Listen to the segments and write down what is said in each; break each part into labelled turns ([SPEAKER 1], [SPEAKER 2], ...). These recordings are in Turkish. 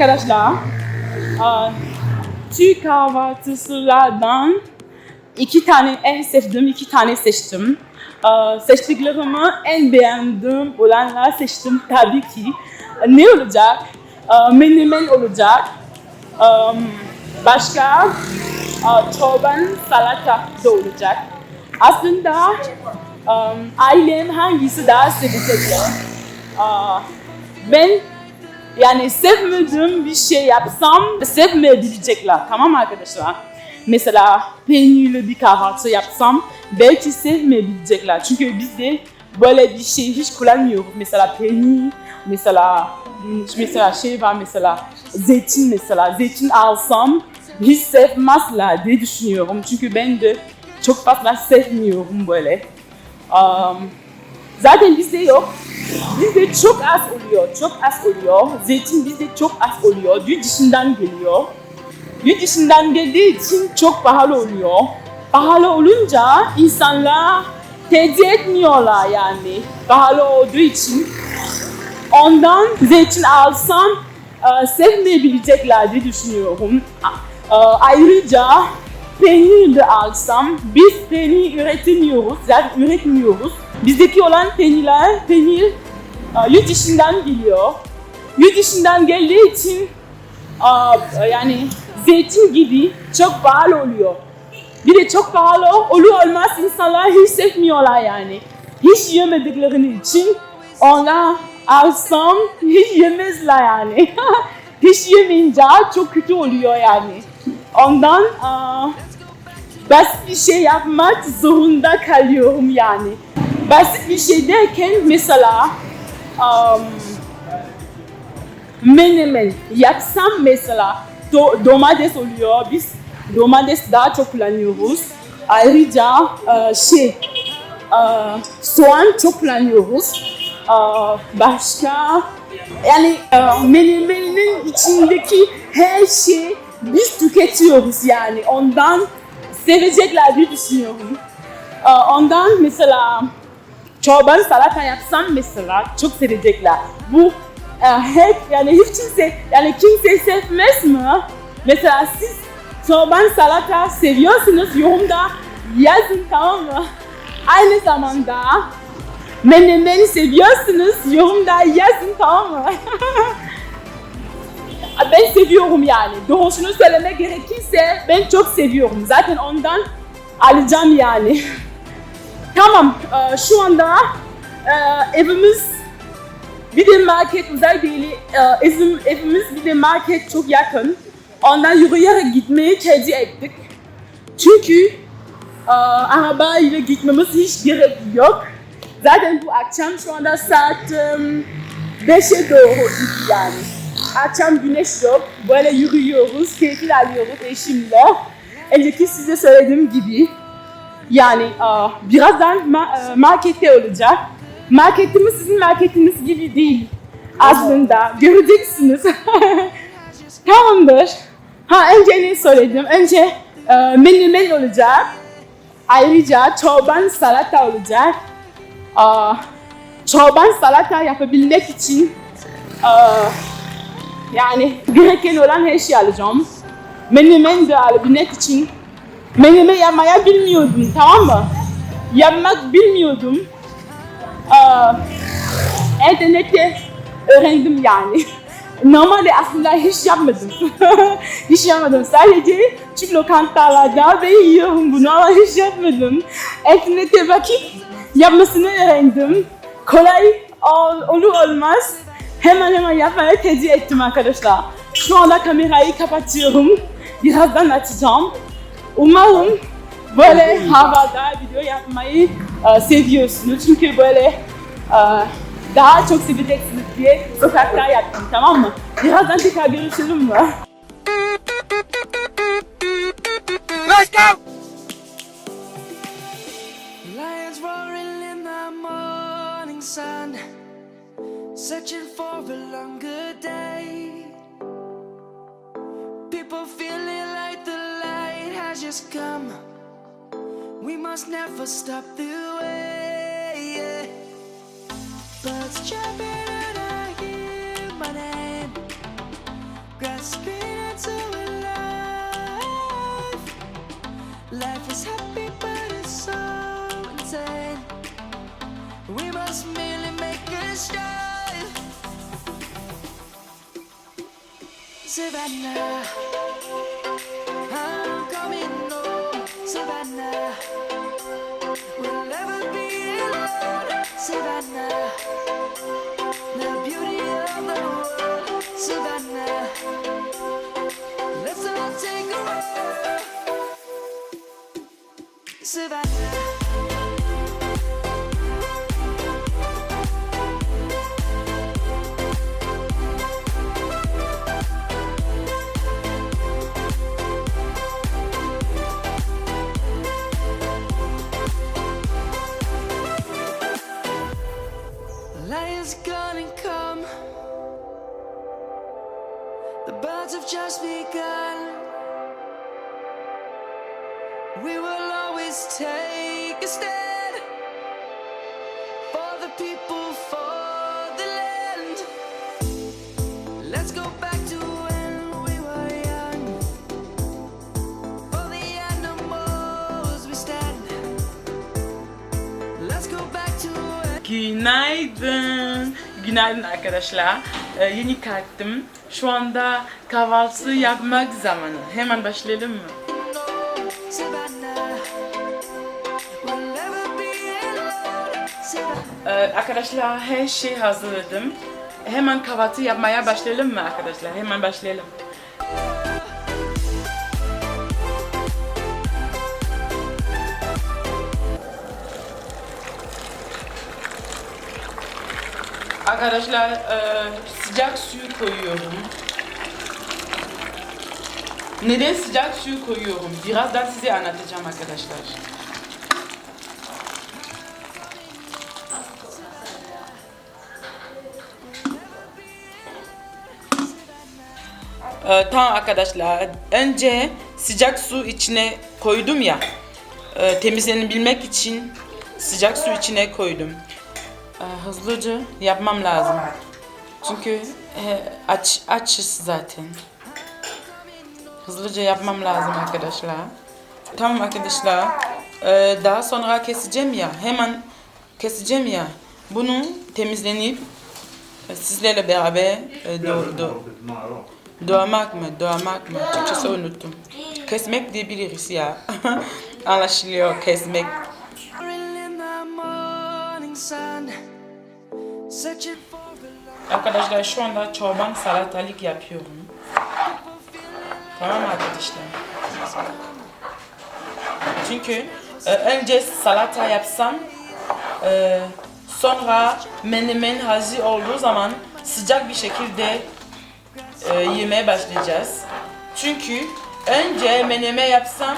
[SPEAKER 1] Arkadaşlar, aa, Türk kahvaltısılardan iki tane en sevdiğim iki tane seçtim. Aa, seçtiklerimi en beğendiğim olanlar seçtim tabii ki. Ne olacak? Aa, Menemen olacak. Başka çoban salata da olacak. Aslında ailem hangisi daha sevecekler? Aa, Ben yani sevmediğim bir şey yapsam sevmeyebilecekler. Tamam arkadaşlar? Mesela peynirli bir kahvaltı yapsam belki sevmeyebilecekler. Çünkü bizde böyle bir şey hiç kullanmıyoruz. Mesela peynir, mesela mesela şey var mesela zeytin mesela zeytin alsam hiç sevmezler diye düşünüyorum. Çünkü ben de çok fazla sevmiyorum böyle. Um, Zaten bizde yok. Bizde çok az oluyor, çok az oluyor. Zeytin bizde çok az oluyor. Yurt dışından geliyor. Yurt dışından geldiği için çok pahalı oluyor. Pahalı olunca insanlar tercih etmiyorlar yani. Pahalı olduğu için. Ondan zeytin alsam e, sevmeyebilecekler diye düşünüyorum. E, Ayrıca peynir de alsam biz peynir üretemiyoruz, zaten üretmiyoruz. Bizdeki olan peynirler, peynir yurt dışından geliyor. Yurt dışından geldiği için yani zeytin gibi çok pahalı oluyor. Bir de çok pahalı olur olmaz insanlar hiç sevmiyorlar yani. Hiç yemedikleri için onlar alsam hiç yemezler yani. hiç yemeyince çok kötü oluyor yani. Ondan basit bir şey yapmak zorunda kalıyorum yani. Basit bir şey derken mesela um, menemen yapsam mesela do, domates oluyor. Biz domates daha çok kullanıyoruz. Ayrıca e, şey e, soğan çok kullanıyoruz. E, başka yani e, menemenin içindeki her şey biz tüketiyoruz yani. Ondan sevecekler diye düşünüyorum. E, ondan mesela çoban salata yapsam mesela çok sevecekler. Bu e, hep yani hiç kimse yani kimse sevmez mi? Mesela siz çoban salata seviyorsunuz yorumda yazın tamam mı? Aynı zamanda menemeni seviyorsunuz yorumda yazın tamam mı? ben seviyorum yani. Doğrusunu söylemek gerekirse ben çok seviyorum. Zaten ondan alacağım yani. Tamam, e, şu anda e, evimiz bir de market uzay değil, e, evim, evimiz bir de market çok yakın. Ondan yürüyerek gitmeyi tercih ettik. Çünkü e, arabayla gitmemiz hiç gerek yok. Zaten bu akşam şu anda saat um, 5'e doğru yani. Akşam güneş yok, böyle yürüyoruz, keyif alıyoruz eşimle. Önceki size söylediğim gibi yani aa, birazdan e, markette olacak. Marketimiz sizin marketiniz gibi değil aslında. Göreceksiniz. Tamamdır. Ha önce ne söyledim? Önce e, menemen olacak. Ayrıca çoban salata olacak. Çoban salata yapabilmek için yani gereken olan her şeyi alacağım. Menemen de alabilmek için Menemen yapmaya bilmiyordum tamam mı? Yapmak bilmiyordum. Aa, internette öğrendim yani. Normalde aslında hiç yapmadım. hiç yapmadım. Sadece Türk lokantalarda ben yiyorum bunu ama hiç yapmadım. İnternette bakıp yapmasını öğrendim. Kolay ol, olur olmaz. Hemen hemen yapmaya tercih ettim arkadaşlar. Şu anda kamerayı kapatıyorum. Birazdan açacağım. Umarım böyle havada video yapmayı e, seviyorsunuz. Çünkü böyle e, daha çok seveceksiniz diye sokakta yaptım tamam mı? Birazdan tekrar görüşelim mi?
[SPEAKER 2] Let's go!
[SPEAKER 3] Lions roaring in the morning sun, searching for a longer day. People feeling has come. We must never stop the way. yeah. Birds jumping and I hear my name. screen into life. Life is happy, but it's so insane. We must merely make a strive. Savannah, Savannah,
[SPEAKER 4] Günaydın. Günaydın arkadaşlar. Ee, yeni kalktım. Şu anda kahvaltı yapmak zamanı. Hemen başlayalım mı? Ee, arkadaşlar her şey hazırladım. Hemen kahvaltı yapmaya başlayalım mı arkadaşlar? Hemen başlayalım. Arkadaşlar e, sıcak suyu koyuyorum. Neden sıcak suyu koyuyorum? Birazdan size anlatacağım arkadaşlar. Ee, tamam arkadaşlar. Önce sıcak su içine koydum ya. E, temizlenebilmek için sıcak su içine koydum. Ee, hızlıca yapmam lazım. Çünkü e, aç açız zaten. Hızlıca yapmam lazım arkadaşlar. Tamam arkadaşlar. Ee, daha sonra keseceğim ya. Hemen keseceğim ya. Bunu temizlenip e, sizlerle beraber e, do, do, Doğamak mı? Doğamak mı? Türkçesi unuttum. Kesmek diyebiliriz ya. Anlaşılıyor kesmek. Arkadaşlar şu anda çoban salatalık yapıyorum. Tamam arkadaşlar? Çünkü e, önce salata yapsam e, sonra menemen hazır olduğu zaman sıcak bir şekilde e, yemeye başlayacağız. Çünkü önce meneme yapsam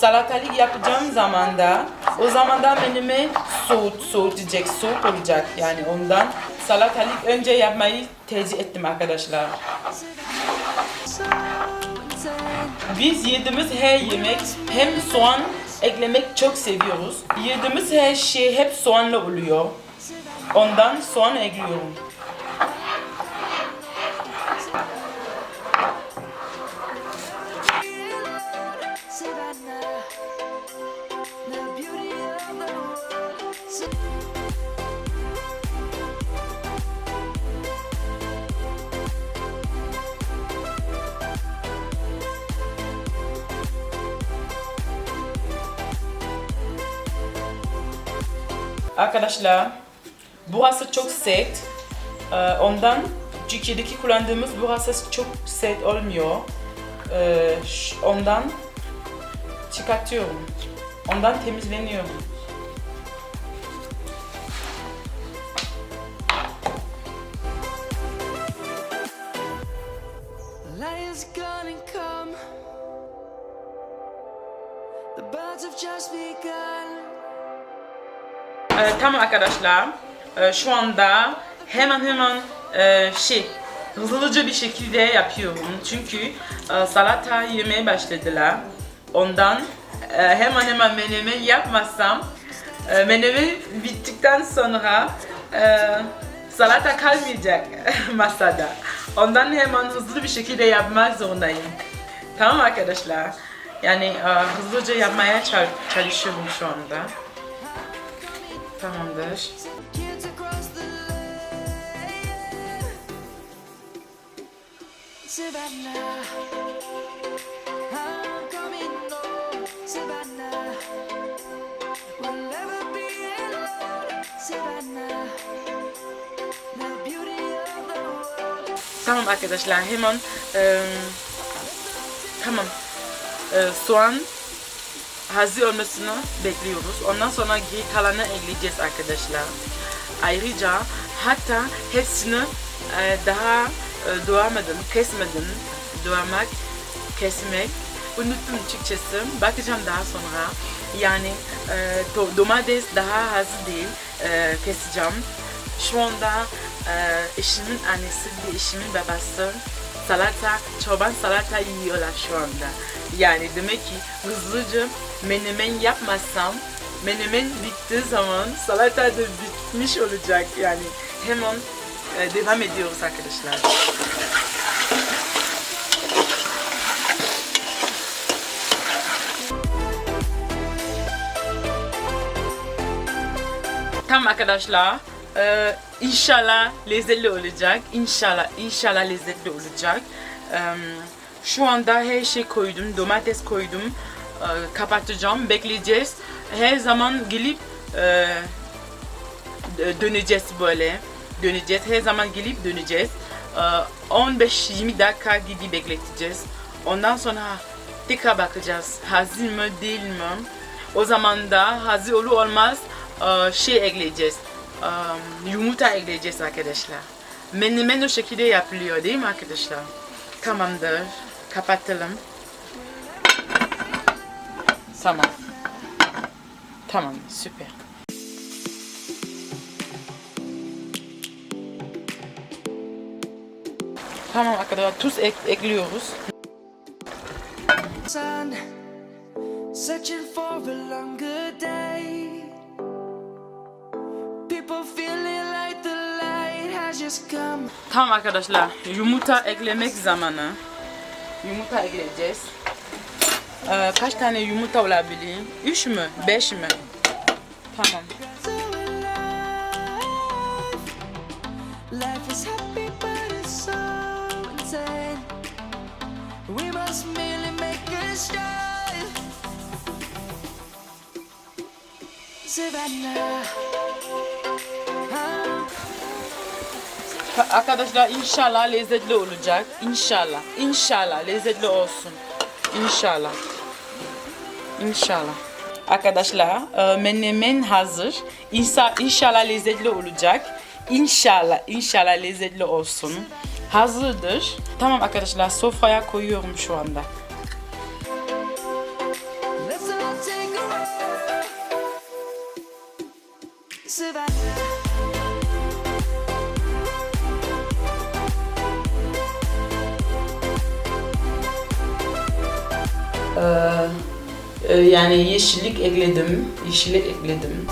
[SPEAKER 4] salatalık yapacağım zamanda o zamanda meneme soğut, soğutacak, soğuk olacak yani ondan salatalık önce yapmayı tercih ettim arkadaşlar. Biz yediğimiz her yemek hem soğan eklemek çok seviyoruz. Yediğimiz her şey hep soğanla oluyor. Ondan soğan ekliyorum. Arkadaşlar burası çok sert. Ee, ondan Türkiye'deki kullandığımız burası çok sert olmuyor. Ee, ondan çıkartıyorum. Ondan temizleniyorum.
[SPEAKER 3] Just begun.
[SPEAKER 4] Ee, tamam arkadaşlar. Ee, şu anda hemen hemen e, şey hızlıca bir şekilde yapıyorum. Çünkü e, salata yemeye başladılar. Ondan e, hemen hemen menemen yapmazsam e, menemen bittikten sonra e, salata kalmayacak masada. Ondan hemen hızlı bir şekilde yapmak zorundayım. Tamam arkadaşlar. Yani e, hızlıca yapmaya çal- çalışıyorum şu anda. Tamamdır. Tamam arkadaşlar hemen e, tamam E, soğan hazır olmasını bekliyoruz. Ondan sonra geri kalanı ekleyeceğiz arkadaşlar. Ayrıca hatta hepsini e, daha e, doğramadım, kesmedim. Doğramak, kesmek. Unuttum açıkçası. Bakacağım daha sonra. Yani e, do- domates daha hazır değil. E, keseceğim. Şu anda e, eşimin annesi ve eşimin babası salata, çoban salata yiyorlar şu anda. Yani demek ki hızlıca menemen yapmazsam menemen bittiği zaman salata da bitmiş olacak. Yani hemen e, devam ediyoruz arkadaşlar. Tamam arkadaşlar. Ee, inşallah lezzetli olacak. İnşallah, inşallah lezzetli olacak. Ee, şu anda her şey koydum. Domates koydum. Ee, kapatacağım. Bekleyeceğiz. Her zaman gelip e, dö- döneceğiz böyle. Döneceğiz. Her zaman gelip döneceğiz. Ee, 15-20 dakika gibi bekleteceğiz. Ondan sonra tekrar bakacağız. Hazır mı değil mi? O zaman da hazır olur olmaz e, şey ekleyeceğiz. E, Yumurta ekleyeceğiz arkadaşlar. Menemen o şekilde yapılıyor değil mi arkadaşlar? Tamamdır. Kapatalım. Tamam. Tamam süper. Tamam arkadaşlar tuz ek- ekliyoruz.
[SPEAKER 3] sun, searching for a longer
[SPEAKER 4] Tamam arkadaşlar yumurta eklemek zamanı. Yumurta ekleyeceğiz. Ee, kaç tane yumurta olabilir? Üç mü? Beş mi? Tamam.
[SPEAKER 3] Savannah.
[SPEAKER 4] Arkadaşlar inşallah lezzetli olacak. İnşallah. İnşallah lezzetli olsun. İnşallah. İnşallah. Arkadaşlar e, menemen hazır. İnşa, inşallah lezzetli olacak. İnşallah, inşallah lezzetli olsun. Hazırdır. Tamam arkadaşlar sofraya koyuyorum şu anda. Ee, yani yeşillik ekledim. Yeşillik ekledim.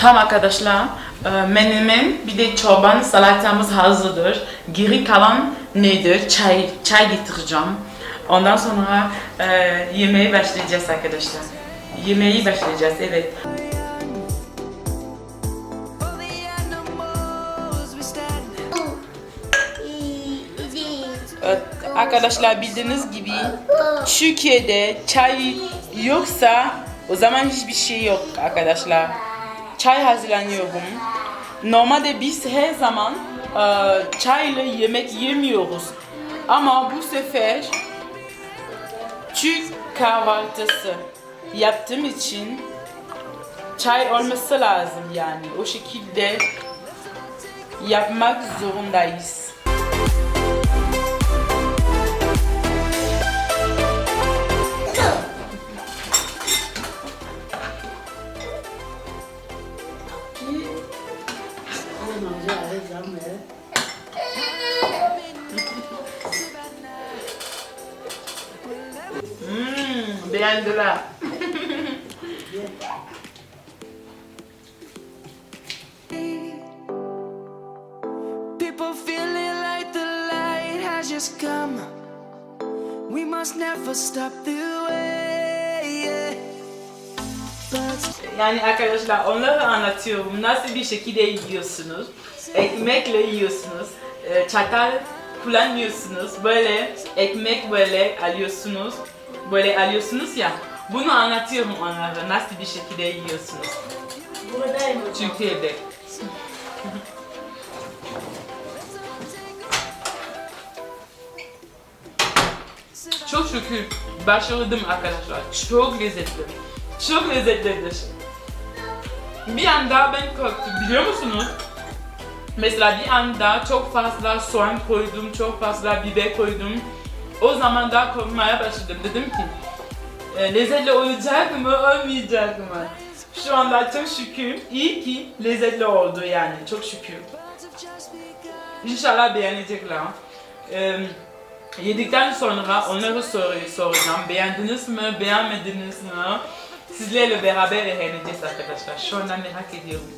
[SPEAKER 4] Tamam arkadaşlar. e, Menemen bir de çoban salatamız hazırdır. Geri kalan nedir? Çay, çay getireceğim. Ondan sonra e, yemeğe başlayacağız arkadaşlar. Yemeği başlayacağız evet. Arkadaşlar bildiğiniz gibi Türkiye'de çay yoksa o zaman hiçbir şey yok arkadaşlar. Çay hazırlanıyorum. Normalde biz her zaman e, çayla yemek yemiyoruz. Ama bu sefer Türk kahvaltısı yaptığım için çay olması lazım yani. O şekilde yapmak zorundayız. eğlendiler. People feeling like the light has
[SPEAKER 3] just come. We must never stop the way.
[SPEAKER 4] Yani arkadaşlar onları anlatıyorum. Nasıl bir şekilde yiyorsunuz? Ekmekle yiyorsunuz. Ee, çatal kullanmıyorsunuz. Böyle ekmek böyle alıyorsunuz. Böyle alıyorsunuz ya. Bunu anlatıyorum onlara. Nasıl bir şekilde yiyorsunuz? Türkiye'de. Çok şükür başardım arkadaşlar. Çok lezzetli. Çok lezzetlidir. Bir anda ben korktum biliyor musunuz? Mesela bir anda çok fazla soğan koydum, çok fazla biber koydum. O zaman da korkmaya başladım. Dedim ki e, lezzetli olacak mı, olmayacak mı? Şu anda çok şükür, iyi ki lezzetli oldu yani, çok şükür. İnşallah beğenecekler. Ee, yedikten sonra onları soruyu soracağım. Beğendiniz mi, beğenmediniz mi? Sizlerle beraber öğreneceğiz arkadaşlar. Şu anda merak ediyorum.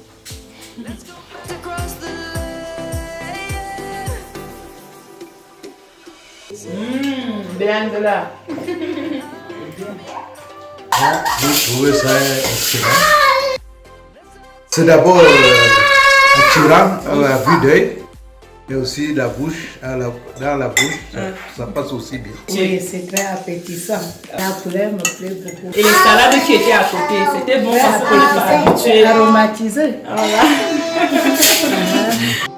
[SPEAKER 4] Hmm, beğendiler.
[SPEAKER 5] Hein, Vous trouvez ça excellent C'est d'abord euh, attirant à la vue d'œil, mais aussi la bouche, à la, dans la bouche, ça, ça passe aussi bien.
[SPEAKER 6] Oui, c'est très appétissant. La couleur me plaît beaucoup.
[SPEAKER 4] Et les salades qui étaient à côté, c'était bon parce qu'on n'est pas
[SPEAKER 6] appétissant,
[SPEAKER 4] habitué.
[SPEAKER 6] aromatisé.
[SPEAKER 4] Voilà.